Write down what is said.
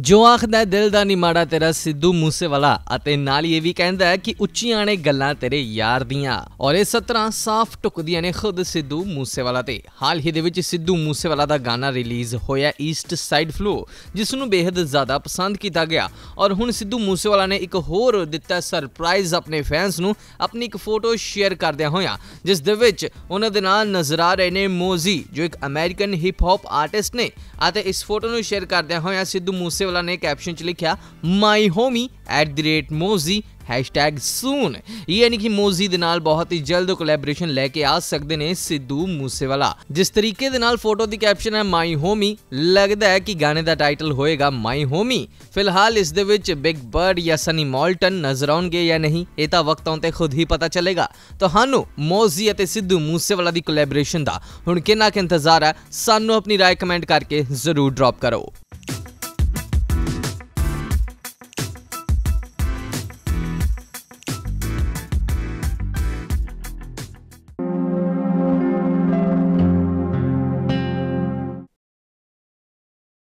ਜੋ ਆਖਦਾ ਹੈ, ਦਿਲ ਦਾ ਨੀ ਮਾੜਾ ਤੇਰਾ ਸਿੱਧੂ ਮੂਸੇਵਾਲਾ। ਅਤੇ ਨਾਲ ਹੀ ਇਹ ਵੀ ਕਹਿੰਦਾ ਹੈ ਕਿ ਉੱਚੀਆਂ ਨੇ ਗੱਲਾਂ ਤੇਰੇ ਯਾਰ ਦੀਆਂ। ਔਰ ਇਹ ਸਤਰਾਂ ਸਾਫ਼ ਟੁਕਦੀਆਂ ਨੇ ਖੁਦ ਸਿੱਧੂ ਮੂਸੇਵਾਲਾ ਤੇ। ਹਾਲ ਹੀ ਦੇ ਵਿੱਚ ਸਿੱਧੂ ਮੂਸੇਵਾਲਾ ਦਾ ਗਾਣਾ ਰਿਲੀਜ਼ ਹੋਇਆ ਈਸਟ ਸਾਈਡ ਫਲੋ ਜਿਸ ਨੂੰ ਬੇहद ਜ਼ਿਆਦਾ ਪਸੰਦ ਕੀਤਾ ਗਿਆ। ਔਰ ਹੁਣ ਸਿੱਧੂ ਮੂਸੇਵਾਲਾ ਨੇ ਇੱਕ ਹੋਰ ਦਿੱਤਾ ਸਰਪ੍ਰਾਈਜ਼ ਆਪਣੇ ਫੈਨਸ ਨੂੰ ਆਪਣੀ ਇੱਕ ਫੋਟੋ ਸ਼ੇਅਰ ਕਰਦਿਆਂ ਹੋਇਆ ਜਿਸ ਦੇ ਵਿੱਚ ਉਹਨਾਂ ਦੇ ਨਾਲ ਨਜ਼ਰ ਆ ਰਹੇ ਨੇ ਮੋਜ਼ੀ ਜੋ ਇੱਕ ਅਮਰੀਕਨ ਹਿਪ ਹੌਪ ਆਰਟਿਸਟ ਨੇ। ਅਤੇ ਇਸ ਫੋਟੋ ਨੂੰ ਸ਼ੇਅਰ ਕਰਦਿਆਂ ਹੋਇਆ ਸਿੱਧੂ ਮੂਸੇਵਾਲਾ ਨੇ ਕੈਪਸ਼ਨ 'ਚ ਲਿਖਿਆ ਮਾਈ ਹੋਮੀ @ਮੋਜ਼ੀ #ਸੂਨ ਯਾਨੀ ਕਿ ਮੋਜ਼ੀ ਦੇ ਨਾਲ ਬਹੁਤ ਹੀ ਜਲਦ ਕੋਲੈਬੋਰੇਸ਼ਨ ਲੈ ਕੇ ਆ ਸਕਦੇ ਨੇ ਸਿੱਧੂ ਮੂਸੇਵਾਲਾ ਜਿਸ ਤਰੀਕੇ ਦੇ ਨਾਲ ਫੋਟੋ ਦੀ ਕੈਪਸ਼ਨ ਹੈ ਮਾਈ ਹੋਮੀ ਲੱਗਦਾ ਹੈ ਕਿ ਗਾਣੇ ਦਾ ਟਾਈਟਲ ਹੋਏਗਾ ਮਾਈ ਹੋਮੀ ਫਿਲਹਾਲ ਇਸ ਦੇ ਵਿੱਚ ਬਿਗ ਬਰਡ ਜਾਂ ਸਨੀ ਮੌਲਟਨ ਨਜ਼ਰ ਆਉਣਗੇ ਜਾਂ ਨਹੀਂ ਇਹ ਤਾਂ ਵਕਤਾਂ ਤੇ ਖੁਦ ਹੀ ਪਤਾ ਚੱਲੇਗਾ ਤੁਹਾਨੂੰ ਮੋਜ਼ੀ ਅਤੇ ਸਿੱਧੂ ਮੂਸੇਵਾਲਾ ਦੀ ਕੋਲੈਬੋਰੇਸ਼ਨ ਦਾ ਹੁਣ ਕਿੰਨਾ ਕੁ ਇੰਤਜ਼ਾਰ ਹੈ ਸਾਨੂੰ ਆਪਣੀ رائے ਕਮੈਂਟ ਕਰਕੇ ਜ਼ਰੂਰ ਡ੍ਰੌਪ ਕਰੋ